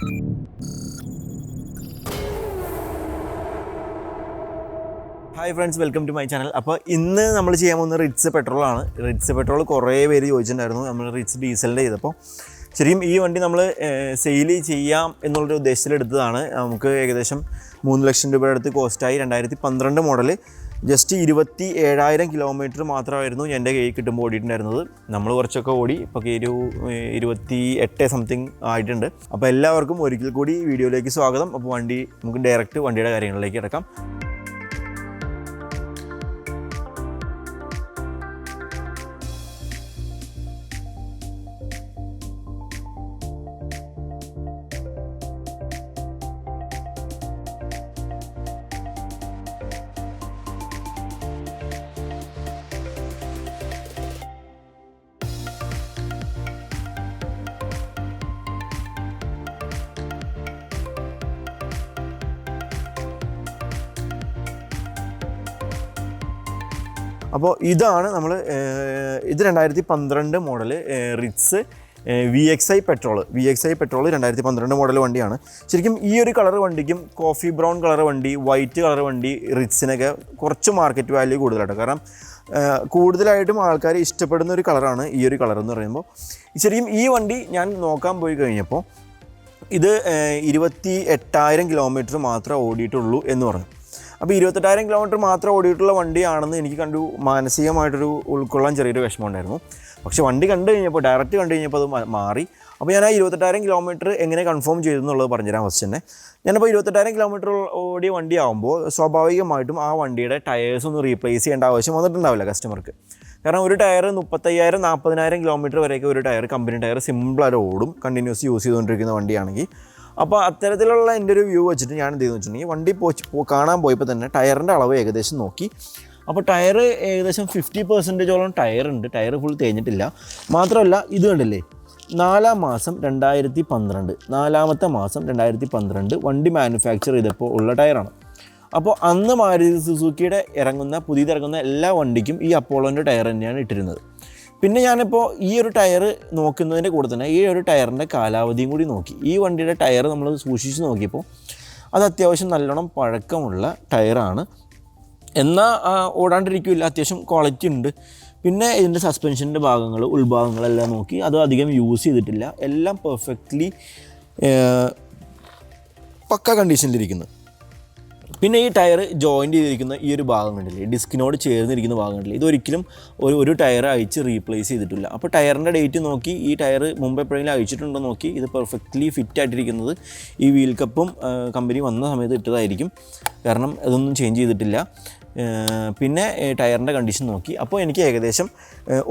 Hi friends welcome to my channel അപ്പോൾ ഇന്ന് നമ്മൾ ചെയ്യാൻ പോകുന്ന റിറ്റ്സ് പെട്രോൾ ആണ്. റിറ്റ്സ് പെട്രോൾ കുറേ പേര് ചോദിച്ചിട്ടുണ്ടായിരുന്നു നമ്മൾ റിറ്റ്സ് ഡീസലിന്റെ ചെയ്തപ്പോൾ ശരിക്കും ഈ വണ്ടി നമ്മൾ സെയിൽ ചെയ്യാം എന്നുള്ളൊരു ഉദ്ദേശത്തിലെടുത്തതാണ്. നമുക്ക് ഏകദേശം മൂന്ന് ലക്ഷം രൂപയുടെ അടുത്ത് കോസ്റ്റായി രണ്ടായിരത്തി പന്ത്രണ്ട് മോഡൽ ജസ്റ്റ് ഇരുപത്തി ഏഴായിരം കിലോമീറ്റർ മാത്രമായിരുന്നു എന്റെ കയ്യിൽ കിട്ടുമ്പോൾ ഓടിയിട്ടുണ്ടായിരുന്നത്. നമ്മൾ കുറച്ചൊക്കെ ഓടി ഇപ്പോൾ ഒരു ഇരുപത്തി എട്ട് സംതിങ് ആയിട്ടുണ്ട്. അപ്പോൾ എല്ലാവർക്കും ഒരിക്കൽ കൂടി വീഡിയോയിലേക്ക് സ്വാഗതം. അപ്പോൾ വണ്ടി നമുക്ക് ഡയറക്റ്റ് വണ്ടിയുടെ കാര്യങ്ങളിലേക്ക് കിടക്കാം. അപ്പോൾ ഇതാണ് നമ്മൾ ഇത് രണ്ടായിരത്തി പന്ത്രണ്ട് model Ritz V X I petrol V X I petrol രണ്ടായിരത്തി പന്ത്രണ്ട് മോഡൽ വണ്ടിയാണ്. ശരിക്കും ഈ ഒരു കളർ വണ്ടിക്കും കോഫി ബ്രൗൺ കളർ വണ്ടി വൈറ്റ് കളർ വണ്ടി റിറ്റ്സിനൊക്കെ കുറച്ച് മാർക്കറ്റ് വാല്യൂ കൂടുതലായിട്ട് കാരണം കൂടുതലായിട്ടും ആൾക്കാർ ഇഷ്ടപ്പെടുന്ന ഒരു കളറാണ് ഈ ഒരു കളർ എന്ന് പറയുമ്പോൾ. ശരിക്കും ഈ വണ്ടി ഞാൻ നോക്കാൻ പോയി കഴിഞ്ഞപ്പോൾ ഇത് ഇരുപത്തി എട്ടായിരം കിലോമീറ്റർ മാത്രമേ ഓടിയിട്ടുള്ളൂ എന്ന് പറഞ്ഞു. അപ്പോൾ ഇരുപത്തെട്ടായിരം കിലോമീറ്റർ മാത്രം ഓടിയിട്ടുള്ള വണ്ടിയാണെന്ന് എനിക്ക് കണ്ടു. മാനസികമായിട്ടൊരു ഉൾക്കൊള്ളാൻ ചെറിയൊരു വിഷമം ഉണ്ടായിരുന്നു പക്ഷേ വണ്ടി കണ്ടു കഴിഞ്ഞപ്പോൾ ഡയറക്റ്റ് കണ്ടു കഴിഞ്ഞപ്പോൾ അത് മാറി. അപ്പോൾ ഞാൻ ആ ഇരുപത്തെട്ടായിരം കിലോമീറ്റർ എങ്ങനെ കൺഫേം ചെയ്തു എന്നുള്ളത് പറഞ്ഞുതരാം ഫസ്റ്റ് തന്നെ. ഞാനിപ്പോൾ ഇരുപത്തെട്ടായിരം കിലോമീറ്റർ ഓടിയ വണ്ടിയാകുമ്പോൾ സ്വാഭാവികമായിട്ടും ആ വണ്ടിയുടെ ടയേഴ്സ് ഒന്ന് റീപ്ലേസ് ചെയ്യേണ്ട ആവശ്യം വന്നിട്ടുണ്ടാവില്ല കസ്റ്റമർക്ക് കാരണം ഒരു ടയർ മുപ്പത്തയ്യായിരം നാൽപ്പതിനായിരം കിലോമീറ്റർ വരെയൊക്കെ ഒരു ടയർ കമ്പനി ടയർ സിമ്പിളായിട്ട് ഓടും കണ്ടിന്യൂസ് യൂസ് ചെയ്തുകൊണ്ടിരിക്കുന്ന വണ്ടിയാണെങ്കിൽ. അപ്പോൾ അത്തരത്തിലുള്ള എന്റെ ഒരു വ്യൂ വെച്ചിട്ട് ഞാൻ എന്ത് ചെയ്തെന്ന് വെച്ചിട്ടുണ്ടെങ്കിൽ വണ്ടി പോയി കാണാൻ പോയപ്പോൾ തന്നെ ടയറിന്റെ അളവ് ഏകദേശം നോക്കി. അപ്പോൾ ടയർ ഏകദേശം ഫിഫ്റ്റി പെർസെന്റേജോളം ടയർ ഉണ്ട് ടയർ ഫുൾ തേഞ്ഞിട്ടില്ല. മാത്രമല്ല ഇത് കണ്ടല്ലേ? നാലാം മാസം രണ്ടായിരത്തി പന്ത്രണ്ട് നാലാമത്തെ മാസം രണ്ടായിരത്തി പന്ത്രണ്ട് വണ്ടി മാനുഫാക്ചർ ചെയ്തപ്പോൾ ഉള്ള ടയറാണ്. അപ്പോൾ അന്ന് മാരുതി സുസുക്കിയുടെ ഇറങ്ങുന്ന പുതിയതിറങ്ങുന്ന എല്ലാ വണ്ടിക്കും ഈ അപ്പോളോന്റെ ടയർ തന്നെയാണ് ഇട്ടിരുന്നത്. പിന്നെ ഞാനിപ്പോൾ ഈ ഒരു ടയർ നോക്കുന്നതിന്റെ കൂടെ തന്നെ ഈ ഒരു ടയറിന്റെ കാലാവധിയും കൂടി നോക്കി. ഈ വണ്ടിയുടെ ടയർ നമ്മൾ സൂക്ഷിച്ച് നോക്കിയപ്പോൾ അത് അത്യാവശ്യം നല്ലോണം പഴക്കമുള്ള ടയറാണ്. എന്നാൽ ഓടാണ്ടിരിക്കില്ല അത്യാവശ്യം ക്വാളിറ്റി ഉണ്ട്. പിന്നെ ഇതിന്റെ സസ്പെൻഷന്റെ ഭാഗങ്ങൾ ഉൾഭാഗങ്ങളെല്ലാം നോക്കി. അത് അധികം യൂസ് ചെയ്തിട്ടില്ല. എല്ലാം പെർഫെക്റ്റ്ലി പക്ക കണ്ടീഷനിലിരിക്കുന്നു പിന്നെ ഈ ടയർ ജോയിന്റ് ചെയ്തിരിക്കുന്ന ഈ ഒരു ഭാഗം കണ്ടില്ലേ? ഡിസ്കിനോട് ചേർന്നിരിക്കുന്ന ഭാഗം കണ്ടില്ലേ? ഇതൊരിക്കലും ഒരു ഒരു ടയർ അയച്ച് റീപ്ലേസ് ചെയ്തിട്ടില്ല. അപ്പോൾ ടയറിന്റെ ഡേറ്റ് നോക്കി ഈ ടയർ മുമ്പ് എപ്പോഴെങ്കിലും അയച്ചിട്ടുണ്ടോ നോക്കി ഇത് പെർഫെക്റ്റ്ലി ഫിറ്റ് ആയിട്ടിരിക്കുന്നത് ഈ വീൽ കപ്പും കമ്പനി വന്ന സമയത്ത് ഇട്ടതായിരിക്കും. കാരണം ഇതൊന്നും ചേഞ്ച് ചെയ്തിട്ടില്ല. പിന്നെ ടയറിന്റെ കണ്ടീഷൻ നോക്കി. അപ്പോൾ എനിക്ക് ഏകദേശം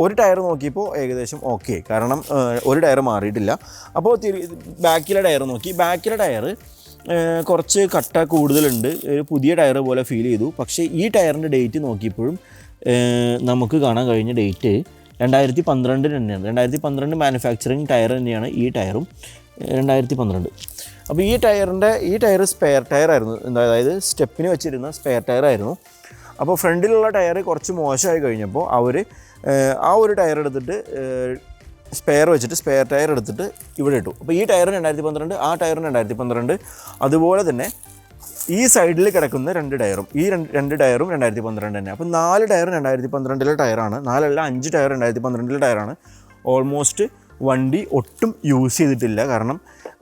ഒരു ടയർ നോക്കിയപ്പോൾ ഏകദേശം ഓക്കെ കാരണം ഒരു ടയർ മാറിയിട്ടില്ല. അപ്പോൾ ബാക്കിലെ ടയർ നോക്കി. ബാക്കിലെ ടയർ കുറച്ച് കട്ട കൂടുതലുണ്ട്. ഒരു പുതിയ ടയർ പോലെ ഫീൽ ചെയ്തു. പക്ഷേ ഈ ടയറിന്റെ ഡേറ്റ് നോക്കിയപ്പോഴും നമുക്ക് കാണാൻ കഴിഞ്ഞ ഡേറ്റ് രണ്ടായിരത്തി പന്ത്രണ്ടിന് തന്നെയാണ്. രണ്ടായിരത്തി പന്ത്രണ്ട് മാനുഫാക്ചറിങ് ടയർ തന്നെയാണ് ഈ ടയറും. രണ്ടായിരത്തി പന്ത്രണ്ട് അപ്പോൾ ഈ ടയറിന്റെ ഈ ടയർ സ്പെയർ ടയർ ആയിരുന്നു. എന്താ അതായത് സ്റ്റെപ്പിന് വെച്ചിരുന്ന സ്പെയർ ടയർ ആയിരുന്നു. അപ്പോൾ ഫ്രണ്ടിലുള്ള ടയർ കുറച്ച് മോശമായി കഴിഞ്ഞപ്പോൾ അവർ ആ ഒരു ടയർ എടുത്തിട്ട് സ്പെയർ വെച്ചിട്ട് സ്പെയർ ടയർ എടുത്തിട്ട് ഇവിടെ ഇട്ടു. അപ്പോൾ ഈ ടയറിന് രണ്ടായിരത്തി പന്ത്രണ്ട് ആ ടയറിന് രണ്ടായിരത്തി പന്ത്രണ്ട് അതുപോലെ തന്നെ ഈ സൈഡിൽ കിടക്കുന്ന രണ്ട് ടയറും ഈ രണ്ട് രണ്ട് ടയറും രണ്ടായിരത്തി പന്ത്രണ്ട് തന്നെ. അപ്പോൾ നാല് ടയർ രണ്ടായിരത്തി പന്ത്രണ്ടിലെ ടയറാണ് നാലല്ല അഞ്ച് ടയർ രണ്ടായിരത്തി പന്ത്രണ്ടിലെ ടയറാണ് ഓൾമോസ്റ്റ് വണ്ടി ഒട്ടും യൂസ് ചെയ്തിട്ടില്ല. കാരണം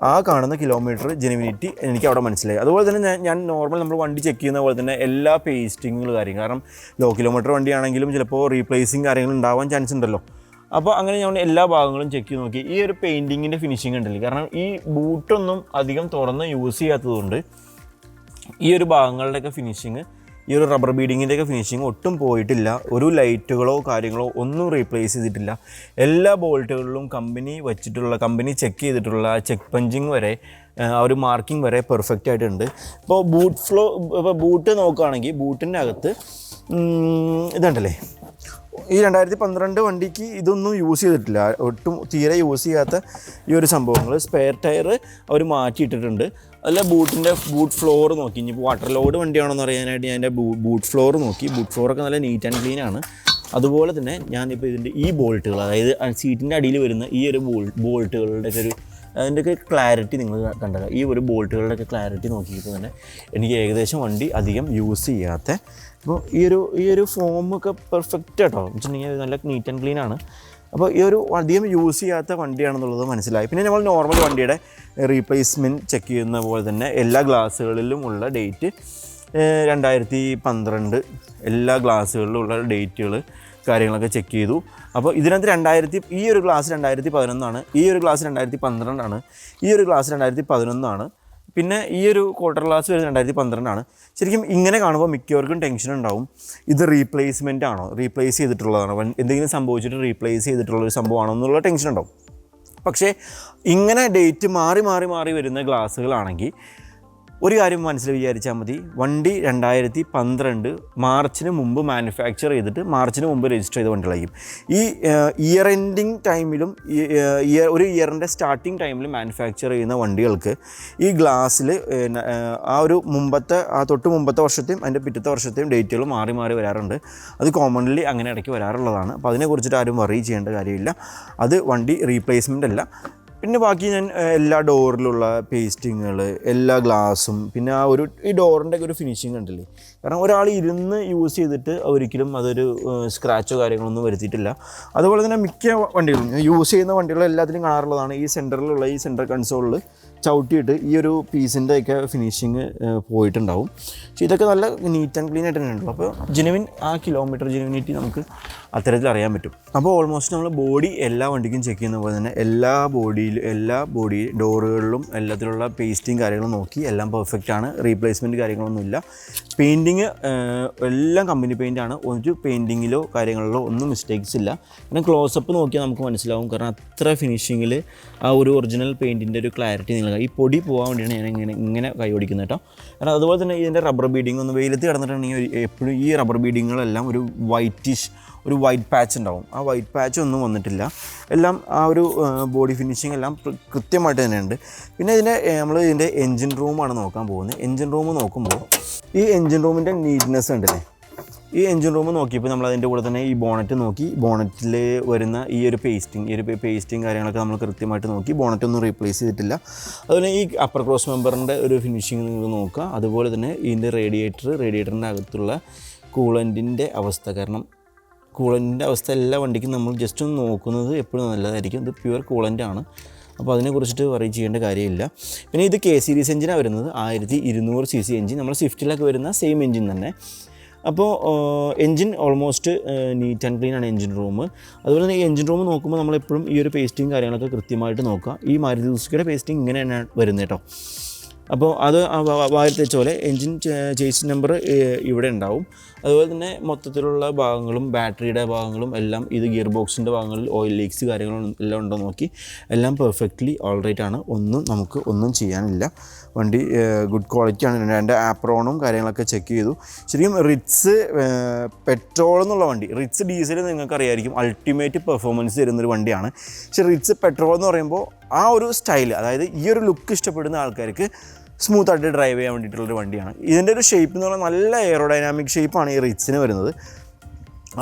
ആ കാണുന്ന കിലോമീറ്റർ ജെനുവിനിറ്റി എനിക്ക് അവിടെ മനസ്സിലായി. അതുപോലെ തന്നെ ഞാൻ നോർമൽ നമ്മൾ വണ്ടി ചെക്ക് ചെയ്യുന്ന പോലെ തന്നെ എല്ലാ പേസ്റ്റിങ്ങുകൾ കാര്യം കാരണം ലോ കിലോമീറ്റർ വണ്ടിയാണെങ്കിലും ചിലപ്പോൾ റീപ്ലേസിങ് കാര്യങ്ങൾ ഉണ്ടാവാൻ ചാൻസ് ഉണ്ടല്ലോ. അപ്പോൾ അങ്ങനെ ഞാൻ എല്ലാ ഭാഗങ്ങളും ചെക്ക് ചെയ്ത് നോക്കി. ഈ ഒരു പെയിന്റിങ്ങിന്റെ ഫിനിഷിംഗ് ഉണ്ടല്ലോ കാരണം ഈ ബൂട്ടൊന്നും അധികം തുറന്ന് യൂസ് ചെയ്യാത്തതുകൊണ്ട് ഈ ഒരു ഭാഗങ്ങളുടെയൊക്കെ ഫിനിഷിങ് ഈ ഒരു റബ്ബർ ബീഡിങ്ങിന്റെയൊക്കെ ഫിനിഷിങ് ഒട്ടും പോയിട്ടില്ല. ഒരു ലൈറ്റുകളോ കാര്യങ്ങളോ ഒന്നും റീപ്ലേസ് ചെയ്തിട്ടില്ല. എല്ലാ ബോൾട്ടുകളിലും കമ്പനി വെച്ചിട്ടുള്ള കമ്പനി ചെക്ക് ചെയ്തിട്ടുള്ള ചെക്ക് പഞ്ചിങ് വരെ ആ, ഒരു മാർക്കിംഗ് വരെ പെർഫെക്റ്റ് ആയിട്ടുണ്ട്. ഇപ്പോൾ ബൂട്ട് ഫ്ലോ ഇപ്പോൾ ബൂട്ട് നോക്കുകയാണെങ്കിൽ ബൂട്ടിന്റെ അകത്ത് ഇതുണ്ടല്ലേ? ഈ രണ്ടായിരത്തി പന്ത്രണ്ട് വണ്ടിക്ക് ഇതൊന്നും യൂസ് ചെയ്തിട്ടില്ല. ഒട്ടും തീരെ യൂസ് ചെയ്യാത്ത ഈ ഒരു സംഭവങ്ങൾ. സ്പെയർ ടയർ അവർ മാറ്റിയിട്ടിട്ടുണ്ട്. അല്ല ബൂട്ടിന്റെ ബൂട്ട് ഫ്ലോർ നോക്കി. ഇനിയിപ്പോൾ വാട്ടർ ലോഡ് വണ്ടിയാണോ എന്ന് അറിയാനായിട്ട് ഞാൻ എന്റെ ബൂട്ട് ഫ്ലോർ നോക്കി. ബൂട്ട് ഫ്ലോറൊക്കെ നല്ല നീറ്റ് ആൻഡ് ക്ലീൻ ആണ്. അതുപോലെ തന്നെ ഞാനിപ്പോൾ ഇതിന്റെ ഈ ബോൾട്ടുകൾ അതായത് സീറ്റിന്റെ അടിയിൽ വരുന്ന ഈ ഒരു ബോൾ ബോൾട്ടുകളുടെ ഒരു അതിന്റെയൊക്കെ ക്ലാരിറ്റി നിങ്ങൾ കണ്ടത്. ഈ ഒരു ബോൾട്ടുകളുടെയൊക്കെ ക്ലാരിറ്റി നോക്കിയപ്പോൾ തന്നെ എനിക്ക് ഏകദേശം വണ്ടി അധികം യൂസ് ചെയ്യാത്ത. അപ്പോൾ ഈ ഒരു ഈ ഒരു ഫോമൊക്കെ പെർഫെക്റ്റ് കേട്ടോ. വെച്ചിട്ടുണ്ടെങ്കിൽ നല്ല നീറ്റ് ആൻഡ് ക്ലീൻ ആണ്. അപ്പോൾ ഈ ഒരു അധികം യൂസ് ചെയ്യാത്ത വണ്ടിയാണെന്നുള്ളത് മനസ്സിലായി. പിന്നെ നമ്മൾ നോർമൽ വണ്ടിയുടെ റീപ്ലേസ്മെന്റ് ചെക്ക് ചെയ്യുന്ന പോലെ തന്നെ എല്ലാ ഗ്ലാസ്സുകളിലും ഉള്ള ഡേറ്റ് രണ്ടായിരത്തി പന്ത്രണ്ട് എല്ലാ ഗ്ലാസ്സുകളിലും ഉള്ള ഡേറ്റുകൾ കാര്യങ്ങളൊക്കെ ചെക്ക് ചെയ്തു. അപ്പോൾ ഇതിനകത്ത് രണ്ടായിരത്തി ഈ ഒരു ക്ലാസ് രണ്ടായിരത്തി പതിനൊന്നാണ്. ഈ ഒരു ക്ലാസ് രണ്ടായിരത്തി പന്ത്രണ്ടാണ്. ഈ ഒരു ക്ലാസ് രണ്ടായിരത്തി പതിനൊന്നാണ്. പിന്നെ ഈ ഒരു ക്വാർട്ടർ ക്ലാസ് വരുന്നത് രണ്ടായിരത്തി പന്ത്രണ്ടാണ്. ശരിക്കും ഇങ്ങനെ കാണുമ്പോൾ മിക്കവർക്കും ടെൻഷൻ ഉണ്ടാവും. ഇത് റീപ്ലേസ്മെന്റ് ആണോ? റീപ്ലേസ് ചെയ്തിട്ടുള്ളതാണോ? എന്തെങ്കിലും സംഭവിച്ചിട്ട് റീപ്ലേസ് ചെയ്തിട്ടുള്ള ഒരു സംഭവമാണോ എന്നുള്ള ടെൻഷൻ ഉണ്ടാവും. പക്ഷേ ഇങ്ങനെ ഡേറ്റ് മാറി മാറി മാറി വരുന്ന ഗ്ലാസ്സുകളാണെങ്കിൽ ഒരു കാര്യം മനസ്സിൽ വിചാരിച്ചാൽ മതി. വണ്ടി രണ്ടായിരത്തി പന്ത്രണ്ട് മാർച്ചിന് മുമ്പ് മാനുഫാക്ചർ ചെയ്തിട്ട് മാർച്ചിന് മുമ്പ് രജിസ്റ്റർ ചെയ്ത വണ്ടികളായിരിക്കും. ഈ ഇയർ എൻഡിങ് ടൈമിലും ഇയർ ഒരു ഇയറിന്റെ സ്റ്റാർട്ടിങ് ടൈമിലും മാനുഫാക്ചർ ചെയ്യുന്ന വണ്ടികൾക്ക് ഈ ഗ്ലാസ്സിൽ ആ ഒരു മുമ്പത്തെ ആ തൊട്ട് മുമ്പത്തെ വർഷത്തെയും അതിന്റെ പിറ്റത്തെ വർഷത്തെയും ഡേറ്റുകൾ മാറി മാറി വരാറുണ്ട്. അത് കോമൺലി അങ്ങനെ ഇടയ്ക്ക് വരാറുള്ളതാണ്. അപ്പോൾ അതിനെക്കുറിച്ചിട്ട് ആരും വറി ചെയ്യേണ്ട കാര്യമില്ല. അത് വണ്ടി റീപ്ലേസ്മെന്റ് അല്ല. പിന്നെ ബാക്കി ഞാൻ എല്ലാ ഡോറിലുള്ള പേസ്റ്റിങ്ങുകൾ എല്ലാ ഗ്ലാസും പിന്നെ ആ ഒരു ഈ ഡോറിന്റെ ഒരു ഫിനിഷിങ് കണ്ടില്ലേ? കാരണം ഒരാൾ ഇരുന്ന് യൂസ് ചെയ്തിട്ട് ഒരിക്കലും അതൊരു സ്ക്രാച്ചോ കാര്യങ്ങളൊന്നും വരുത്തിയിട്ടില്ല. അതുപോലെ തന്നെ മിക്ക വണ്ടികളും യൂസ് ചെയ്യുന്ന വണ്ടികൾ എല്ലാത്തിനും കാണാറുള്ളതാണ് ഈ സെന്ററിലുള്ള ഈ സെന്റർ കൺസോളിൽ ചവിട്ടിയിട്ട് ഈ ഒരു പീസിന്റെ ഒക്കെ ഫിനിഷിങ് പോയിട്ടുണ്ടാവും. പക്ഷേ ഇതൊക്കെ നല്ല നീറ്റ് ആൻഡ് ക്ലീൻ ആയിട്ട് തന്നെ അപ്പോൾ ജെനുവിൻ ആ കിലോമീറ്റർ ജെനുവിനിറ്റി നമുക്ക് അത്തരത്തിൽ അറിയാൻ പറ്റും. അപ്പോൾ ഓൾമോസ്റ്റ് നമ്മൾ ബോഡി എല്ലാ വണ്ടിക്കും ചെക്ക് ചെയ്യുന്ന പോലെ തന്നെ എല്ലാ ബോഡിയിലും എല്ലാ ബോഡി ഡോറുകളിലും എല്ലാത്തിലുള്ള പേസ്റ്റിങ് കാര്യങ്ങളും നോക്കി എല്ലാം പെർഫെക്റ്റ് ആണ്. റീപ്ലേസ്മെന്റ് കാര്യങ്ങളൊന്നുമില്ല പെയിന്റിങ് എല്ലാം കമ്പനി പെയിന്റ് ആണ്. ഒരു പെയിന്റിങ്ങിലോ കാര്യങ്ങളിലോ ഒന്നും മിസ്റ്റേക്സ് ഇല്ല. കാരണം ക്ലോസപ്പ് നോക്കിയാൽ നമുക്ക് മനസ്സിലാവും. കാരണം അത്ര ഫിനിഷിങ്ങിൽ ആ ഒരു ഒറിജിനൽ പെയിന്റിന്റെ ഒരു ക്ലാരിറ്റി നിങ്ങൾ ഈ പൊടി പോകാൻ വേണ്ടിയാണ് ഞാൻ ഇങ്ങനെ ഇങ്ങനെ കൈ ഓടിക്കുന്നത് കേട്ടോ. കാരണം അതുപോലെ തന്നെ ഇതിന്റെ റബ്ബർ ബീഡിങ് ഒന്ന് വെയിലത്ത് കിടന്നിട്ടുണ്ടെങ്കിൽ എപ്പോഴും ഈ റബ്ബർ ബീഡിങ്ങുകളെല്ലാം ഒരു വൈറ്റിഷ് ഒരു വൈറ്റ് പാച്ച് ഉണ്ടാവും. ആ വൈറ്റ് പാച്ച് ഒന്നും വന്നിട്ടില്ല. എല്ലാം ആ ഒരു ബോഡി ഫിനിഷിംഗ് എല്ലാം കൃത്യമായിട്ട് തന്നെയുണ്ട്. പിന്നെ ഇതിന്റെ നമ്മൾ ഇതിന്റെ എൻജിൻ റൂമാണ് നോക്കാൻ പോകുന്നത്. എൻജിൻ റൂം നോക്കുമ്പോൾ ഈ എൻജിൻ റൂമിന്റെ നീറ്റ്നെസ് ഉണ്ടല്ലേ? ഈ എൻജിൻ റൂം നോക്കിയപ്പോൾ നമ്മൾ അതിന്റെ കൂടെ തന്നെ ഈ ബോണറ്റ് നോക്കി. ബോണറ്റിൽ വരുന്ന ഈ ഒരു പേസ്റ്റിംഗ് ഈ ഒരു പേസ്റ്റിംഗ് കാര്യങ്ങളൊക്കെ നമ്മൾ കൃത്യമായിട്ട് നോക്കി. ബോണറ്റ് ഒന്നും റീപ്ലേസ് ചെയ്തിട്ടില്ല. അതുപോലെ ഈ അപ്പർ ക്രോസ് മെമ്പറിന്റെ ഒരു ഫിനിഷിംഗ് നിങ്ങൾ നോക്കുക. അതുപോലെ തന്നെ ഇതിന്റെ റേഡിയേറ്റർ റേഡിയേറ്ററിന്റെ അകത്തുള്ള കൂളന്റിന്റെ അവസ്ഥ. കാരണം കൂളന്റിന്റെ അവസ്ഥ എല്ലാ വണ്ടിക്കും നമ്മൾ ജസ്റ്റ് ഒന്ന് നോക്കുന്നത് എപ്പോഴും നല്ലതായിരിക്കും ഇത് പ്യുവർ കൂളന്റ് ആണ് അപ്പോൾ അതിനെക്കുറിച്ചിട്ട് വറി ചെയ്യേണ്ട കാര്യമില്ല പിന്നെ ഇത് കെ സീരീസ് എഞ്ചിനാണ് വരുന്നത് ആയിരത്തി ഇരുന്നൂറ് സി സി എഞ്ചിൻ നമ്മൾ സ്വിഫ്റ്റിലൊക്കെ വരുന്ന സെയിം എഞ്ചിൻ തന്നെ അപ്പോൾ engine almost neat and clean ആണ് എൻജിൻ റൂം അതുപോലെ തന്നെ എൻജിൻ റൂം നോക്കുമ്പോൾ നമ്മളെപ്പോഴും ഈ ഒരു പേസ്റ്റിങ് കാര്യങ്ങളൊക്കെ കൃത്യമായിട്ട് നോക്കുക ഈ മാരുതി സുസുക്കിയുടെ പേസ്റ്റിംഗ് ഇങ്ങനെ തന്നെയാണ് വരുന്നത് കേട്ടോ അപ്പോൾ അത് ആ വ- വ- വായിൽ തെച്ച പോലെ എൻജിൻ ചേസ് നമ്പർ ഇവിടെ ഉണ്ടാവും അതുപോലെ തന്നെ മൊത്തത്തിലുള്ള ഭാഗങ്ങളും ബാറ്ററിയുടെ ഭാഗങ്ങളും എല്ലാം ഇത് ഗിയർ ബോക്സിന്റെ ഭാഗങ്ങളിൽ ഓയിൽ ലീക്സ് കാര്യങ്ങളും എല്ലാം ഉണ്ടോ നോക്കി. എല്ലാം പെർഫെക്റ്റ്ലി ഓൾറൈറ്റ് ആണ്. ഒന്നും നമുക്ക് ഒന്നും ചെയ്യാനില്ല. വണ്ടി ഗുഡ് ക്വാളിറ്റി ആണ്. രണ്ട് ആപ്രോണും കാര്യങ്ങളൊക്കെ ചെക്ക് ചെയ്തു. ശരിക്കും റിറ്റ്സ് പെട്രോൾ എന്നുള്ള വണ്ടി റിറ്റ്സ് ഡീസൽ നിങ്ങൾക്കറിയായിരിക്കും. അൾട്ടിമേറ്റ് പെർഫോമൻസ് തരുന്നൊരു വണ്ടിയാണ്. പക്ഷേ റിറ്റ്സ് പെട്രോൾ എന്ന് പറയുമ്പോൾ ആ ഒരു സ്റ്റൈൽ അതായത് ഈ ഒരു ലുക്ക് ഇഷ്ടപ്പെടുന്ന ആൾക്കാർക്ക് സ്മൂത്ത് ആയിട്ട് ഡ്രൈവ് ചെയ്യാൻ വേണ്ടിയിട്ടുള്ളൊരു വണ്ടിയാണ്. ഇതിന്റെ ഒരു ഷേപ്പ് എന്ന് പറഞ്ഞാൽ നല്ല എയറോഡൈനാമിക് ഷേപ്പാണ് ഈ റിച്ചിന് വരുന്നത്.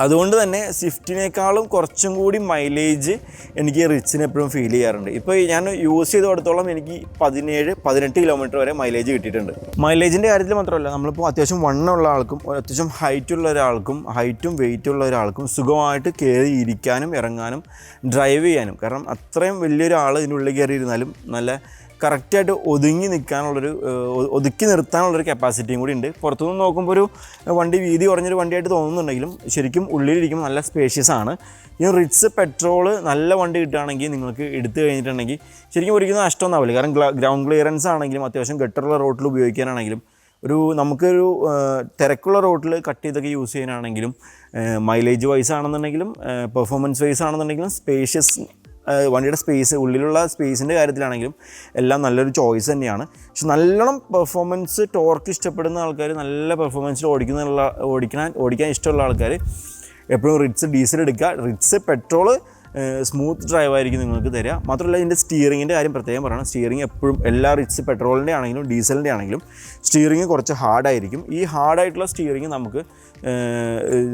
അതുകൊണ്ട് തന്നെ സ്വിഫ്റ്റിനേക്കാളും കുറച്ചും കൂടി മൈലേജ് എനിക്ക് റിച്ചിന് എപ്പോഴും ഫീൽ ചെയ്യാറുണ്ട്. ഇപ്പോൾ ഞാൻ യൂസ് ചെയ്തോടത്തോളം എനിക്ക് പതിനേഴ് പതിനെട്ട് കിലോമീറ്റർ വരെ മൈലേജ് കിട്ടിയിട്ടുണ്ട്. മൈലേജിന്റെ കാര്യത്തിൽ മാത്രമല്ല നമ്മളിപ്പോൾ അത്യാവശ്യം വണ്ണമുള്ള ആൾക്കും അത്യാവശ്യം ഹൈറ്റുള്ള ഒരാൾക്കും ഹൈറ്റും വെയിറ്റ് ഉള്ള ഒരാൾക്കും സുഖമായിട്ട് കയറി ഇരിക്കാനും ഇറങ്ങാനും ഡ്രൈവ് ചെയ്യാനും. കാരണം അത്രയും വലിയൊരാൾ ഇതിനുള്ളിൽ കയറി ഇരുന്നാലും നല്ല കറക്റ്റായിട്ട് ഒതുങ്ങി നിൽക്കാനുള്ളൊരു ഒതുക്കി നിർത്താനുള്ളൊരു കപ്പാസിറ്റിയും കൂടി ഉണ്ട്. പുറത്തുനിന്ന് നോക്കുമ്പോൾ ഒരു വണ്ടി വീതി കുറഞ്ഞൊരു വണ്ടിയായിട്ട് തോന്നുന്നുണ്ടെങ്കിലും ശരിക്കും ഉള്ളിലിരിക്കുമ്പോൾ നല്ല സ്പേഷ്യസ് ആണ്. ഈ റിറ്റ്സ് പെട്രോൾ നല്ല വണ്ടി കിട്ടുകയാണെങ്കിൽ നിങ്ങൾക്ക് എടുത്തു കഴിഞ്ഞിട്ടുണ്ടെങ്കിൽ ശരിക്കും ഒരിക്കലും നഷ്ടമൊന്നാവില്ല കാരണം ഗ്രൗണ്ട് ക്ലിയറൻസ് ആണെങ്കിലും അത്യാവശ്യം ഗട്ടറുള്ള റോട്ടിൽ ഉപയോഗിക്കാനാണെങ്കിലും ഒരു നമുക്കൊരു തിരക്കുള്ള റോട്ടിൽ കട്ട് ചെയ്തൊക്കെ യൂസ് ചെയ്യാനാണെങ്കിലും മൈലേജ് വൈസ് ആണെന്നുണ്ടെങ്കിലും പെർഫോമൻസ് വൈസ് ആണെന്നുണ്ടെങ്കിലും സ്പേഷ്യസ് വണ്ടിയുടെ സ്പേസ് ഉള്ളിലുള്ള സ്പേസിന്റെ കാര്യത്തിലാണെങ്കിലും എല്ലാം നല്ലൊരു ചോയ്സ് തന്നെയാണ്. പക്ഷെ നല്ലോണം പെർഫോമൻസ് ടോർക്ക് ഇഷ്ടപ്പെടുന്ന ആൾക്കാർ നല്ല പെർഫോമൻസിൽ ഓടിക്കുന്ന ഓടിക്കാൻ ഓടിക്കാൻ ഇഷ്ടമുള്ള ആൾക്കാർ എപ്പോഴും റിറ്റ്സ് ഡീസൽ എടുക്കുക. റിറ്റ്സ് പെട്രോൾ സ്മൂത്ത് ഡ്രൈവായിരിക്കും നിങ്ങൾക്ക് തരിക. മാത്രമല്ല ഇതിന്റെ സ്റ്റിയറിങ്ങിന്റെ കാര്യം പ്രത്യേകം പറയണം. സ്റ്റിയറിംഗ് എപ്പോഴും എല്ലാ റിറ്റ്സ് പെട്രോളിന്റെ ആണെങ്കിലും ഡീസലിന്റെ ആണെങ്കിലും സ്റ്റിയറിംഗ് കുറച്ച് ഹാർഡായിരിക്കും ഈ ഹാർഡായിട്ടുള്ള സ്റ്റിയറിംഗ് നമുക്ക്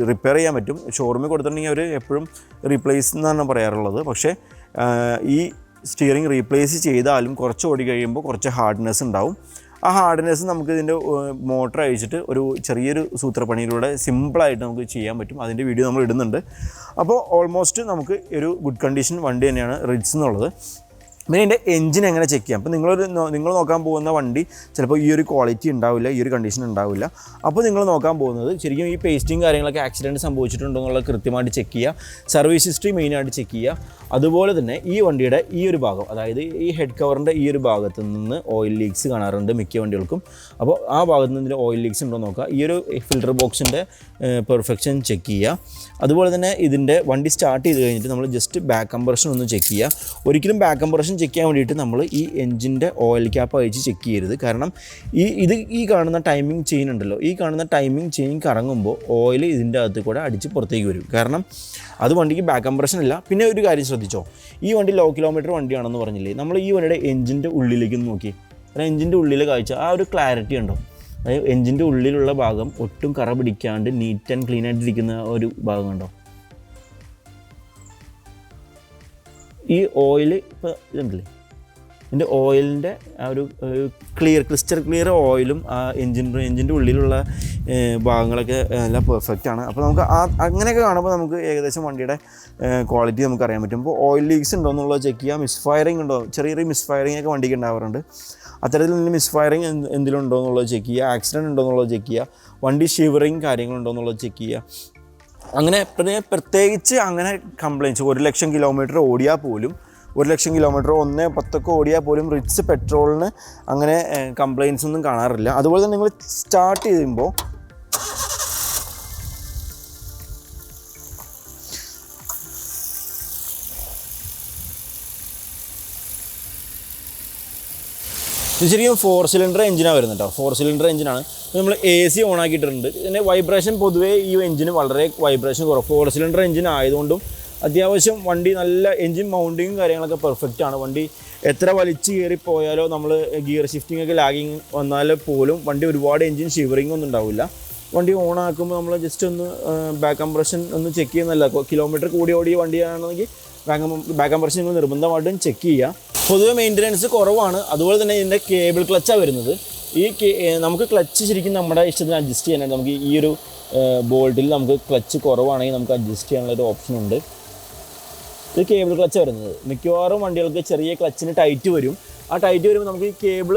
റിപ്പയർ ചെയ്യാൻ പറ്റും. ഷോറൂമിൽ കൊടുത്തിട്ടുണ്ടെങ്കിൽ അവർ എപ്പോഴും റീപ്ലേസ് എന്നാണ് പറയാറുള്ളത്. പക്ഷേ ഈ സ്റ്റിയറിംഗ് റീപ്ലേസ് ചെയ്താലും കുറച്ച് ഓടി കഴിയുമ്പോൾ കുറച്ച് ഹാർഡ്നെസ് ഉണ്ടാവും. ആ ഹാർഡ്നെസ് നമുക്ക് ഇതിന്റെ മോട്ടർ അഴിച്ചിട്ട് ഒരു ചെറിയൊരു സൂത്രപ്പണിയിലൂടെ സിമ്പിളായിട്ട് നമുക്ക് ചെയ്യാൻ പറ്റും. അതിന്റെ വീഡിയോ നമ്മൾ ഇടുന്നുണ്ട്. അപ്പോൾ ഓൾമോസ്റ്റ് നമുക്ക് ഒരു ഗുഡ് കണ്ടീഷൻ വണ്ടി തന്നെയാണ് റിഡ്സ് എന്നുള്ളത്. പിന്നെ ഇതിന്റെ എഞ്ചിൻ എങ്ങനെ ചെക്ക് ചെയ്യാം? അപ്പോൾ നിങ്ങളൊരു നിങ്ങൾ നോക്കാൻ പോകുന്ന വണ്ടി ചിലപ്പോൾ ഈ ഒരു ക്വാളിറ്റി ഉണ്ടാവില്ല ഈ ഒരു കണ്ടീഷൻ ഉണ്ടാവില്ല. അപ്പോൾ നിങ്ങൾ നോക്കാൻ പോകുന്നത് ശരിക്കും ഈ പേസ്റ്റിങ് കാര്യങ്ങളൊക്കെ ആക്സിഡന്റ് സംഭവിച്ചിട്ടുണ്ടോ എന്നുള്ളത് കൃത്യമായിട്ട് ചെക്ക് ചെയ്യുക. സർവീസ് ഹിസ്റ്ററി മെയിനായിട്ട് ചെക്ക് ചെയ്യുക. അതുപോലെ തന്നെ ഈ വണ്ടിയുടെ ഈ ഒരു ഭാഗം അതായത് ഈ ഹെഡ് കവറിന്റെ ഈ ഒരു ഭാഗത്ത് നിന്ന് ഓയിൽ ലീക്സ് കാണാറുണ്ട് മിക്ക വണ്ടികൾക്കും. അപ്പോൾ ആ ഭാഗത്ത് നിന്ന് ഓയിൽ ലീക്സ് ഉണ്ടോ നോക്കുക. ഈ ഒരു ഫിൽറ്റർ ബോക്സിന്റെ പെർഫെക്ഷൻ ചെക്ക് ചെയ്യുക. അതുപോലെ തന്നെ ഇതിന്റെ വണ്ടി സ്റ്റാർട്ട് ചെയ്ത് കഴിഞ്ഞിട്ട് നമ്മൾ ജസ്റ്റ് ബാക്ക് കംപ്രഷൻ ഒന്ന് ചെക്ക് ചെയ്യുക. ഒരിക്കലും ബാക്ക് കംപ്രഷൻ ചെക്ക് ചെയ്യാൻ വേണ്ടിയിട്ട് നമ്മൾ ഈ എഞ്ചിന്റെ ഓയിൽ ക്യാപ്പ് അഴിച്ച് ചെക്ക് ചെയ്യരുത്. കാരണം ഈ ഇത് ഈ കാണുന്ന ടൈമിംഗ് ചെയിൻ ഉണ്ടല്ലോ. ഈ കാണുന്ന ടൈമിംഗ് ചെയിൻ കറങ്ങുമ്പോൾ ഓയിൽ ഇതിന്റെ അകത്ത് കൂടെ അടിച്ച് പുറത്തേക്ക് വരും. കാരണം അത് വണ്ടിക്ക് ബാക്ക് കംപ്രഷൻ ഇല്ല പിന്നെ ഒരു കാര്യം ശ്രദ്ധിച്ചോ? ഈ വണ്ടി ലോ കിലോമീറ്റർ വണ്ടിയാണെന്ന് പറഞ്ഞില്ലേ? നമ്മൾ ഈ വണ്ടിയുടെ എഞ്ചിന്റെ ഉള്ളിലേക്ക് നോക്കി. കാരണം ഉള്ളിലെ കാഴ്ച ആ ഒരു ക്ലാരിറ്റി ഉണ്ടോ? അതായത് എഞ്ചിന്റെ ഉള്ളിലുള്ള ഭാഗം ഒട്ടും കറ പിടിക്കാണ്ട് നീറ്റ് ആൻഡ് ക്ലീൻ ആയിട്ടിരിക്കുന്ന ഒരു ഭാഗം കണ്ടോ ഈ ഓയിൽ ഇപ്പോൾ ഇതുണ്ടല്ലേ? ഇതിന്റെ ഓയിലിന്റെ ആ ഒരു ക്ലിയർ ക്രിസ്റ്റൽ ക്ലിയർ ഓയിലും ആ എഞ്ചിൻ എഞ്ചിന്റെ ഉള്ളിലുള്ള ഭാഗങ്ങളൊക്കെ എല്ലാം പെർഫെക്റ്റ് ആണ്. അപ്പോൾ നമുക്ക് ആ അങ്ങനെയൊക്കെ കാണുമ്പോൾ നമുക്ക് ഏകദേശം വണ്ടിയുടെ ക്വാളിറ്റി നമുക്ക് അറിയാൻ പറ്റും. ഇപ്പോൾ ഓയിൽ ലീക്സ് ഉണ്ടോ എന്നുള്ളത് ചെക്ക് ചെയ്യാം. മിസ് ഫയറിംഗ് ഉണ്ടോ? ചെറിയ ചെറിയ മിസ് ഫയറിംഗ് ഒക്കെ വണ്ടിക്ക് ഉണ്ടാവാറുണ്ട്. അത്തരത്തിൽ നിന്ന് മിസ് ഫയറിംഗ് എന്തെങ്കിലും ഉണ്ടോ എന്നുള്ളത് ചെക്ക് ചെയ്യുക. ആക്സിഡന്റ് ഉണ്ടോ എന്നുള്ളത് ചെക്ക് ചെയ്യുക. വണ്ടി ഷിവറിങ് കാര്യങ്ങളുണ്ടോ എന്നുള്ളത് ചെക്ക് ചെയ്യുക. അങ്ങനെ പ്രത്യേകിച്ച് അങ്ങനെ കംപ്ലയിന്റ്സ് ഒരു ലക്ഷം കിലോമീറ്റർ ഓടിയാൽ പോലും ഒരു ലക്ഷം കിലോമീറ്റർ ഒന്ന് പത്തൊക്കെ ഓടിയാൽ പോലും റിച്ച് പെട്രോളിന് അങ്ങനെ കംപ്ലയിൻസ് ഒന്നും കാണാറില്ല. അതുപോലെ തന്നെ നിങ്ങൾ സ്റ്റാർട്ട് ചെയ്യുമ്പോൾ ശരിക്കും ഫോർ സിലിണ്ടർ എഞ്ചിനാണ് വരുന്നുണ്ടോ ഫോർ സിലിണ്ടർ എഞ്ചിനാണ് നമ്മൾ എ സി ഓൺ ആക്കിയിട്ടുണ്ട്. ഇതിന്റെ വൈബ്രേഷൻ പൊതുവേ ഈ എഞ്ചിന് വളരെ വൈബ്രേഷൻ കുറവ്. ഫോർ സിലിണ്ടർ എഞ്ചിൻ ആയതുകൊണ്ടും അത്യാവശ്യം വണ്ടി നല്ല എഞ്ചിൻ മൗണ്ടിങ്ങും കാര്യങ്ങളൊക്കെ പെർഫെക്റ്റ് ആണ്. വണ്ടി എത്ര വലിച്ചു കയറി പോയാലോ നമ്മൾ ഗിയർ ഷിഫ്റ്റിംഗ് ഒക്കെ ലാഗിങ് വന്നാൽ പോലും വണ്ടി ഒരുപാട് എഞ്ചിൻ ഷിവറിംഗ് ഒന്നും ഉണ്ടാവില്ല. വണ്ടി ഓൺ ആക്കുമ്പോൾ നമ്മൾ ജസ്റ്റ് ഒന്ന് ബാക്ക് കംപ്രഷൻ ഒന്ന് ചെക്ക് ചെയ്യുന്നല്ല കിലോമീറ്റർ കൂടി ഓടിയ വണ്ടിയാണെങ്കിൽ ബാക്ക് ബാക്ക് കംപ്രഷൻ നിങ്ങൾ നിർബന്ധമായിട്ടും ചെക്ക് ചെയ്യുക. പൊതുവെ മെയിന്റനൻസ് കുറവാണ്. അതുപോലെ തന്നെ ഇതിന്റെ കേബിൾ ക്ലച്ചാണ് വരുന്നത്. ഈ നമുക്ക് ക്ലച്ച് ശരിക്കും നമ്മുടെ ഇഷ്ടത്തിന് അഡ്ജസ്റ്റ് ചെയ്യാനായിട്ട് നമുക്ക് ഈ ഒരു ബോൾട്ടിൽ നമുക്ക് ക്ലച്ച് കുറവാണെങ്കിൽ നമുക്ക് അഡ്ജസ്റ്റ് ചെയ്യാനുള്ള ഒരു ഓപ്ഷൻ ഉണ്ട്. ഇത് കേബിൾ ക്ലച്ച് വരുന്നത് മിക്കവാറും വണ്ടികൾക്ക് ചെറിയ ക്ലച്ചിന് ടൈറ്റ് വരും. ആ ടൈറ്റ് വരുമ്പോൾ നമുക്ക് ഈ കേബിൾ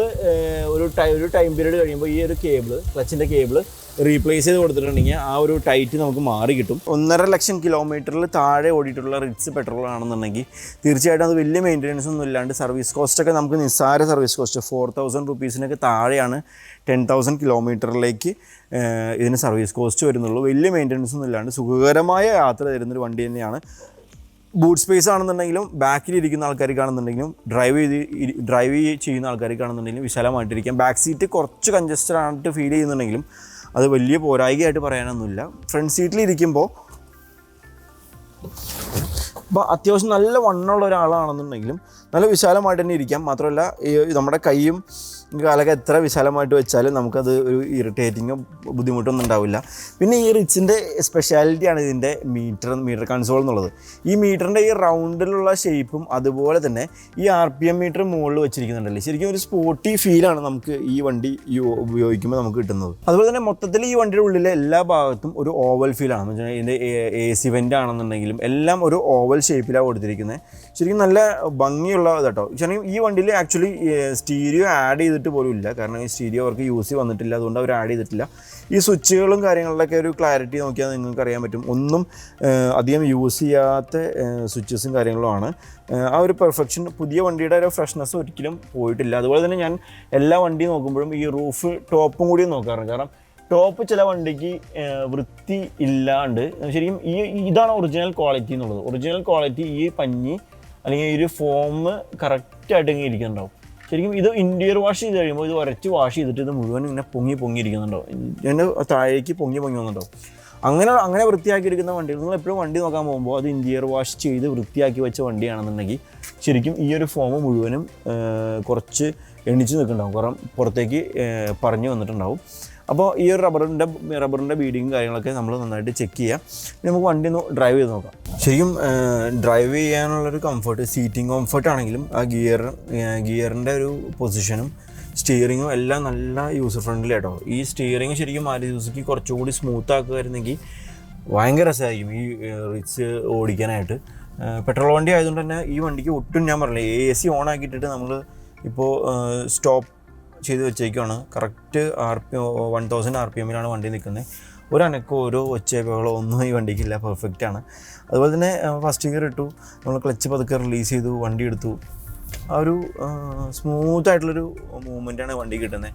ഒരു ടൈ ഒരു ടൈം പീരീഡ് കഴിയുമ്പോൾ ഈ ഒരു കേബിൾ ക്ലച്ചിന്റെ കേബിൾ റീപ്ലേസ് ചെയ്ത് കൊടുത്തിട്ടുണ്ടെങ്കിൽ ആ ഒരു ടൈറ്റ് നമുക്ക് മാറി കിട്ടും. ഒന്നര ലക്ഷം കിലോമീറ്ററിൽ താഴെ ഓടിയിട്ടുള്ള റിറ്റ്സ് പെട്രോൾ ആണെന്നുണ്ടെങ്കിൽ തീർച്ചയായിട്ടും അത് വലിയ മെയിന്റനൻസ് ഒന്നും ഇല്ലാണ്ട് സർവീസ് കോസ്റ്റൊക്കെ നമുക്ക് നിസ്സാര സർവീസ് കോസ്റ്റ് ഫോർ തൗസൻഡ് റുപ്പീസിനൊക്കെ താഴെയാണ് ടെൻ തൗസൻഡ് കിലോമീറ്ററിലേക്ക് ഇതിന് സർവീസ് കോസ്റ്റ് വരുന്നുള്ളൂ. വലിയ മെയിന്റനൻസ് ഒന്നും ഇല്ലാണ്ട് സുഖകരമായ യാത്ര തരുന്നൊരു വണ്ടി തന്നെയാണ് ബൂട്ട് സ്പേസ് ആണെന്നുണ്ടെങ്കിലും ബാക്കിൽ ഇരിക്കുന്ന ആൾക്കാർക്കാണെന്നുണ്ടെങ്കിലും ഡ്രൈവ് ചെയ്ത് ഡ്രൈവ് ചെയ്യുന്ന ആൾക്കാർക്കാണെന്നുണ്ടെങ്കിലും വിശാലമായിട്ടിരിക്കാം. ബാക്ക് സീറ്റ് കുറച്ച് കഞ്ചസ്റ്റഡ് ആയിട്ട് ഫീൽ ചെയ്യുന്നുണ്ടെങ്കിലും അത് വലിയ പോരായികയായിട്ട് പറയാനൊന്നുമില്ല. ഫ്രണ്ട് സീറ്റിൽ ഇരിക്കുമ്പോൾ അപ്പോൾ അത്യാവശ്യം നല്ല വണ്ണമുള്ള ഒരാളാണെന്നുണ്ടെങ്കിലും നല്ല വിശാലമായിട്ട് തന്നെ ഇരിക്കാം. മാത്രമല്ല നമ്മുടെ കൈയും കാലൊക്കെ എത്ര വിശാലമായിട്ട് വെച്ചാലും നമുക്കത് ഒരു ഇറിറ്റേറ്റിങ്ങോ ബുദ്ധിമുട്ടൊന്നും ഉണ്ടാവില്ല. പിന്നെ ഈ റിച്ചിന്റെ സ്പെഷ്യാലിറ്റിയാണ് ഇതിന്റെ മീറ്റർ മീറ്റർ കൺസോൾ എന്നുള്ളത്. ഈ മീറ്ററിന്റെ ഈ റൗണ്ടിലുള്ള ഷേപ്പും അതുപോലെ തന്നെ ഈ ആർ പി എം മീറ്റർ മുകളിൽ വെച്ചിരിക്കുന്നുണ്ടല്ലേ? ശരിക്കും ഒരു സ്പോർട്ടി ഫീലാണ് നമുക്ക് ഈ വണ്ടി ഉപയോഗിക്കുമ്പോൾ നമുക്ക് കിട്ടുന്നത്. അതുപോലെ തന്നെ മൊത്തത്തിൽ ഈ വണ്ടിയുടെ ഉള്ളിലെ എല്ലാ ഭാഗത്തും ഒരു ഓവൽ ഫീലാണ് ഇതിന്റെ എ സി വെന്റ് ആണെന്നുണ്ടെങ്കിലും എല്ലാം ഒരു ഓവൽ ഷേപ്പിലാണ് കൊടുത്തിരിക്കുന്നത്. ശരിക്കും നല്ല ഭംഗിയുള്ള കേട്ടോ ശരിക്കും ഈ വണ്ടിയിൽ ആക്ച്വലി സ്റ്റീരിയോ ആഡ് ചെയ്തിട്ട് പോലും ഇല്ല. കാരണം ഈ സ്റ്റീരിയോ അവർക്ക് യൂസ് വന്നിട്ടില്ല. അതുകൊണ്ട് അവർ ആഡ് ചെയ്തിട്ടില്ല. ഈ സ്വിച്ചുകളും കാര്യങ്ങളിലൊക്കെ ഒരു ക്ലാരിറ്റി നോക്കിയാൽ നിങ്ങൾക്ക് അറിയാൻ പറ്റും. ഒന്നും അധികം യൂസ് ചെയ്യാത്ത സ്വിച്ചസും കാര്യങ്ങളുമാണ് ആ ഒരു പെർഫെക്ഷൻ പുതിയ വണ്ടിയുടെ ഒരു ഫ്രഷ്നെസ് ഒരിക്കലും പോയിട്ടില്ല. അതുപോലെ തന്നെ ഞാൻ എല്ലാ വണ്ടിയും നോക്കുമ്പോഴും ഈ റൂഫ് ടോപ്പും കൂടി നോക്കാറുണ്ട്. കാരണം ടോപ്പ് ചില വണ്ടിക്ക് വൃത്തി ഇല്ലാണ്ട് ശരിക്കും ഈ ഇതാണ് ഒറിജിനൽ ക്വാളിറ്റി എന്നുള്ളത്. ഒറിജിനൽ ക്വാളിറ്റി ഈ പഞ്ഞി അല്ലെങ്കിൽ ഈ ഒരു ഫോം കറക്റ്റായിട്ട് ഇങ്ങനെ ഇരിക്കുന്നുണ്ടാവും. ശരിക്കും ഇത് ഇന്റീരിയർ വാഷ് ചെയ്ത് കഴിയുമ്പോൾ ഇത് ഉരച്ച് വാഷ് ചെയ്തിട്ട് ഇത് മുഴുവൻ ഇങ്ങനെ പൊങ്ങി പൊങ്ങിയിരിക്കുന്നുണ്ടോ? ഇതിന്റെ താഴേക്ക് പൊങ്ങി പൊങ്ങി വന്നുണ്ടോ അങ്ങനെ അങ്ങനെ വൃത്തിയാക്കി എടുക്കുന്ന വണ്ടികൾ നിങ്ങൾ എപ്പോഴും വണ്ടി നോക്കാൻ പോകുമ്പോൾ അത് ഇന്റീരിയർ വാഷ് ചെയ്ത് വൃത്തിയാക്കി വെച്ച വണ്ടിയാണെന്നുണ്ടെങ്കിൽ ശരിക്കും ഈ ഒരു ഫോം മുഴുവനും കുറച്ച് എണിച്ച് നിൽക്കുന്നുണ്ടാവും. കാരണം പുറത്തേക്ക് പറഞ്ഞു വന്നിട്ടുണ്ടാവും. അപ്പോൾ ഈ ഒരു റബ്ബറിന്റെ റബ്ബറിന്റെ ബീഡിങ്ങും കാര്യങ്ങളൊക്കെ നമ്മൾ നന്നായിട്ട് ചെക്ക് ചെയ്യാം. നമുക്ക് വണ്ടി ഒന്ന് ഡ്രൈവ് ചെയ്ത് നോക്കാം. ശരിക്കും ഡ്രൈവ് ചെയ്യാനുള്ളൊരു കംഫർട്ട് സീറ്റിംഗ് കംഫർട്ട് ആണെങ്കിലും ആ ഗിയർ ഗിയറിന്റെ ഒരു പൊസിഷനും സ്റ്റിയറിങ്ങും എല്ലാം നല്ല യൂസർ ഫ്രണ്ട്ലി ആട്ടോ. ഈ സ്റ്റിയറിങ് ശരിക്കും മാരുതി സുസുക്കി കുറച്ചുകൂടി സ്മൂത്ത് ആക്കുമായിരുന്നെങ്കിൽ ഭയങ്കര രസമായിരിക്കും ഈ റിച്ച് ഓടിക്കാനായിട്ട്. പെട്രോൾ വണ്ടി ആയതുകൊണ്ട് തന്നെ ഈ വണ്ടിക്ക് ഒട്ടും ഞാൻ പറഞ്ഞില്ല. എ സി ഓൺ ആക്കിയിട്ടിട്ട് നമ്മൾ ഇപ്പോൾ സ്റ്റോപ്പ് ചെയ്ത് വെച്ചേക്കുവാണ്. Correct R P one thousand R P എമ്മിലാണ് വണ്ടി നിൽക്കുന്നത്. ഒരു അനക്കോ ഓരോ ഒച്ചയപ്പകളോ ഒന്നും ഈ വണ്ടിക്കില്ല. പെർഫെക്റ്റ് ആണ്. അതുപോലെ തന്നെ ഫസ്റ്റ് ഗിയർ ഇട്ടു. നമ്മൾ ക്ലച്ച് പതുക്കെ റിലീസ് ചെയ്തു വണ്ടി എടുത്തു. ആ ഒരു സ്മൂത്ത് ആയിട്ടുള്ളൊരു ആണ് വണ്ടി കിട്ടുന്നത്.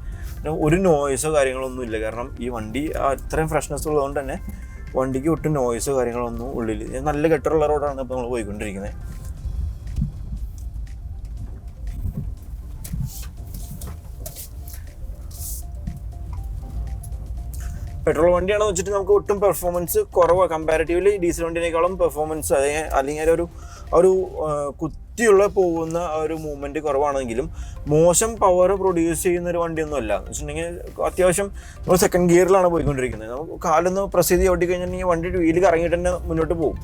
ഒരു നോയ്സോ കാര്യങ്ങളോ ഒന്നും ഇല്ല. കാരണം ഈ വണ്ടി അത്രയും ഫ്രഷ്നെസ് ഉള്ളതുകൊണ്ട് തന്നെ വണ്ടിക്ക് ഒട്ടും നോയ്സോ കാര്യങ്ങളോ ഒന്നും ഉള്ളിൽ നല്ല ഗട്ടറുള്ള റോഡാണ് ഇപ്പോൾ നമ്മൾ പോയിക്കൊണ്ടിരിക്കുന്നത്. പെട്രോൾ വണ്ടിയാണെന്ന് വെച്ചിട്ട് നമുക്ക് ഒട്ടും പെർഫോമൻസ് കുറവാണ് കമ്പാരിറ്റീവ്ലി ഡീസൽ വണ്ടിനേക്കാളും പെർഫോമൻസ് അല്ലെങ്കിൽ അല്ലെങ്കിൽ ഒരു ഒരു കുത്തിയുള്ള പോകുന്ന ഒരു മൂവ്മെന്റ് കുറവാണെങ്കിലും മോശം പവർ പ്രൊഡ്യൂസ് ചെയ്യുന്ന ഒരു വണ്ടിയൊന്നുമല്ല. എന്ന് വെച്ചിട്ടുണ്ടെങ്കിൽ അത്യാവശ്യം നമ്മൾ സെക്കൻഡ് ഗിയറിലാണ് പോയിക്കൊണ്ടിരിക്കുന്നത്. നമുക്ക് കാലൊന്ന് പ്രസ് ചെയ്ത് ഓട്ടി കഴിഞ്ഞിട്ടുണ്ടെങ്കിൽ വണ്ടി വീൽ കറങ്ങിയിട്ട് തന്നെ മുന്നോട്ട് പോകും.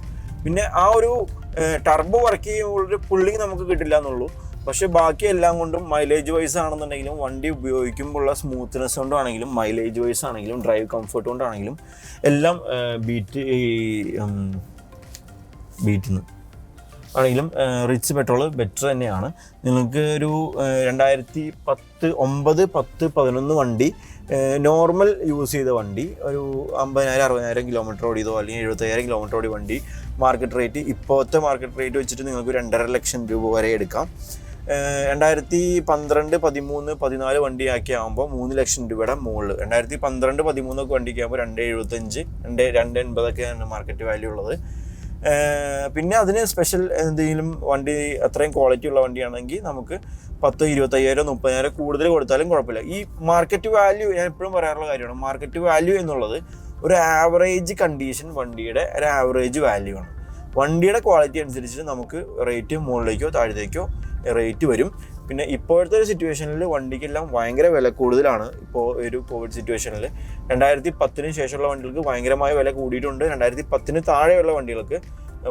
പിന്നെ ആ ഒരു ടർബോ വർക്ക് ചെയ്യുമ്പോൾ ഒരു പുള്ളിങ് നമുക്ക് കിട്ടില്ല എന്നുള്ളൂ. പക്ഷെ ബാക്കി എല്ലാം കൊണ്ടും മൈലേജ് വൈസ് ആണെന്നുണ്ടെങ്കിലും വണ്ടി ഉപയോഗിക്കുമ്പോഴുള്ള സ്മൂത്ത്നെസ് കൊണ്ടാണെങ്കിലും മൈലേജ് വൈസ് ആണെങ്കിലും ഡ്രൈവ് കംഫർട്ട് കൊണ്ടാണെങ്കിലും എല്ലാം ബീറ്റ് ബീറ്റ് ബീറ്റിൽ നിന്ന് ആണെങ്കിലും റിച്ച് പെട്രോൾ ബെറ്റർ തന്നെയാണ്. നിങ്ങൾക്ക് ഒരു രണ്ടായിരത്തി പത്ത് ഒമ്പത് പത്ത് പതിനൊന്ന് വണ്ടി നോർമൽ യൂസ് ചെയ്ത വണ്ടി ഒരു അമ്പതിനായിരം അറുപതിനായിരം കിലോമീറ്റർ ഓടിയതോ അല്ലെങ്കിൽ എഴുപത്തയ്യായിരം കിലോമീറ്റർ ഓടി വണ്ടി മാർക്കറ്റ് റേറ്റ് ഇപ്പോഴത്തെ മാർക്കറ്റ് റേറ്റ് വെച്ചിട്ട് നിങ്ങൾക്ക് രണ്ടര ലക്ഷം രൂപ വരെ എടുക്കാം. രണ്ടായിരത്തി പന്ത്രണ്ട് പതിമൂന്ന് പതിനാല് വണ്ടിയാക്കി ആകുമ്പോൾ മൂന്ന് ലക്ഷം രൂപയുടെ മുകളിൽ രണ്ടായിരത്തി പന്ത്രണ്ട് പതിമൂന്നൊക്കെ വണ്ടിക്ക് ആകുമ്പോൾ രണ്ട് എഴുപത്തഞ്ച് രണ്ട് രണ്ട് എൺപതൊക്കെയാണ് മാർക്കറ്റ് വാല്യൂ ഉള്ളത്. പിന്നെ അതിന് സ്പെഷ്യൽ എന്തെങ്കിലും വണ്ടി അത്രയും ക്വാളിറ്റി ഉള്ള വണ്ടിയാണെങ്കിൽ നമുക്ക് പത്ത് ഇരുപത്തയ്യായിരം മുപ്പതിനായിരം കൂടുതൽ കൊടുത്താലും കുഴപ്പമില്ല. ഈ മാർക്കറ്റ് വാല്യൂ ഞാൻ എപ്പോഴും പറയാറുള്ള കാര്യമാണ് മാർക്കറ്റ് വാല്യൂ എന്നുള്ളത് ഒരു ആവറേജ് കണ്ടീഷൻ വണ്ടിയുടെ ഒരു ആവറേജ് വാല്യൂ ആണ്. വണ്ടിയുടെ ക്വാളിറ്റി അനുസരിച്ച് നമുക്ക് റേറ്റ് മുകളിലേക്കോ താഴത്തേക്കോ റേറ്റ് വരും. പിന്നെ ഇപ്പോഴത്തെ ഒരു സിറ്റുവേഷനിൽ വണ്ടിക്കെല്ലാം ഭയങ്കര വില കൂടുതലാണ്. ഇപ്പോൾ ഒരു കോവിഡ് സിറ്റുവേഷനിൽ രണ്ടായിരത്തി പത്തിന് ശേഷമുള്ള വണ്ടികൾക്ക് ഭയങ്കരമായ വില കൂടിയിട്ടുണ്ട്. രണ്ടായിരത്തി പത്തിന് താഴെയുള്ള വണ്ടികൾക്ക്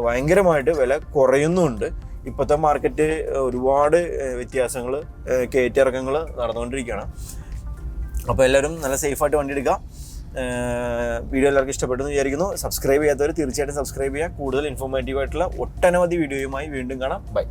ഭയങ്കരമായിട്ട് വില കുറയുന്നുണ്ട്. ഇപ്പോഴത്തെ മാർക്കറ്റ് ഒരുപാട് വ്യത്യാസങ്ങൾ കയറ്റിറക്കങ്ങൾ നടന്നുകൊണ്ടിരിക്കുകയാണ്. അപ്പോൾ എല്ലാവരും നല്ല സേഫായിട്ട് വണ്ടി എടുക്കുക വീഡിയോ എല്ലാവർക്കും ഇഷ്ടപ്പെട്ടു എന്ന് വിചാരിക്കുന്നു. സബ്സ്ക്രൈബ് ചെയ്യാത്തവർ തീർച്ചയായിട്ടും സബ്സ്ക്രൈബ് ചെയ്യുക. കൂടുതൽ ഇൻഫോർമേറ്റീവ് ആയിട്ടുള്ള ഒട്ടനവധി വീഡിയോയുമായി വീണ്ടും കാണാം. ബൈ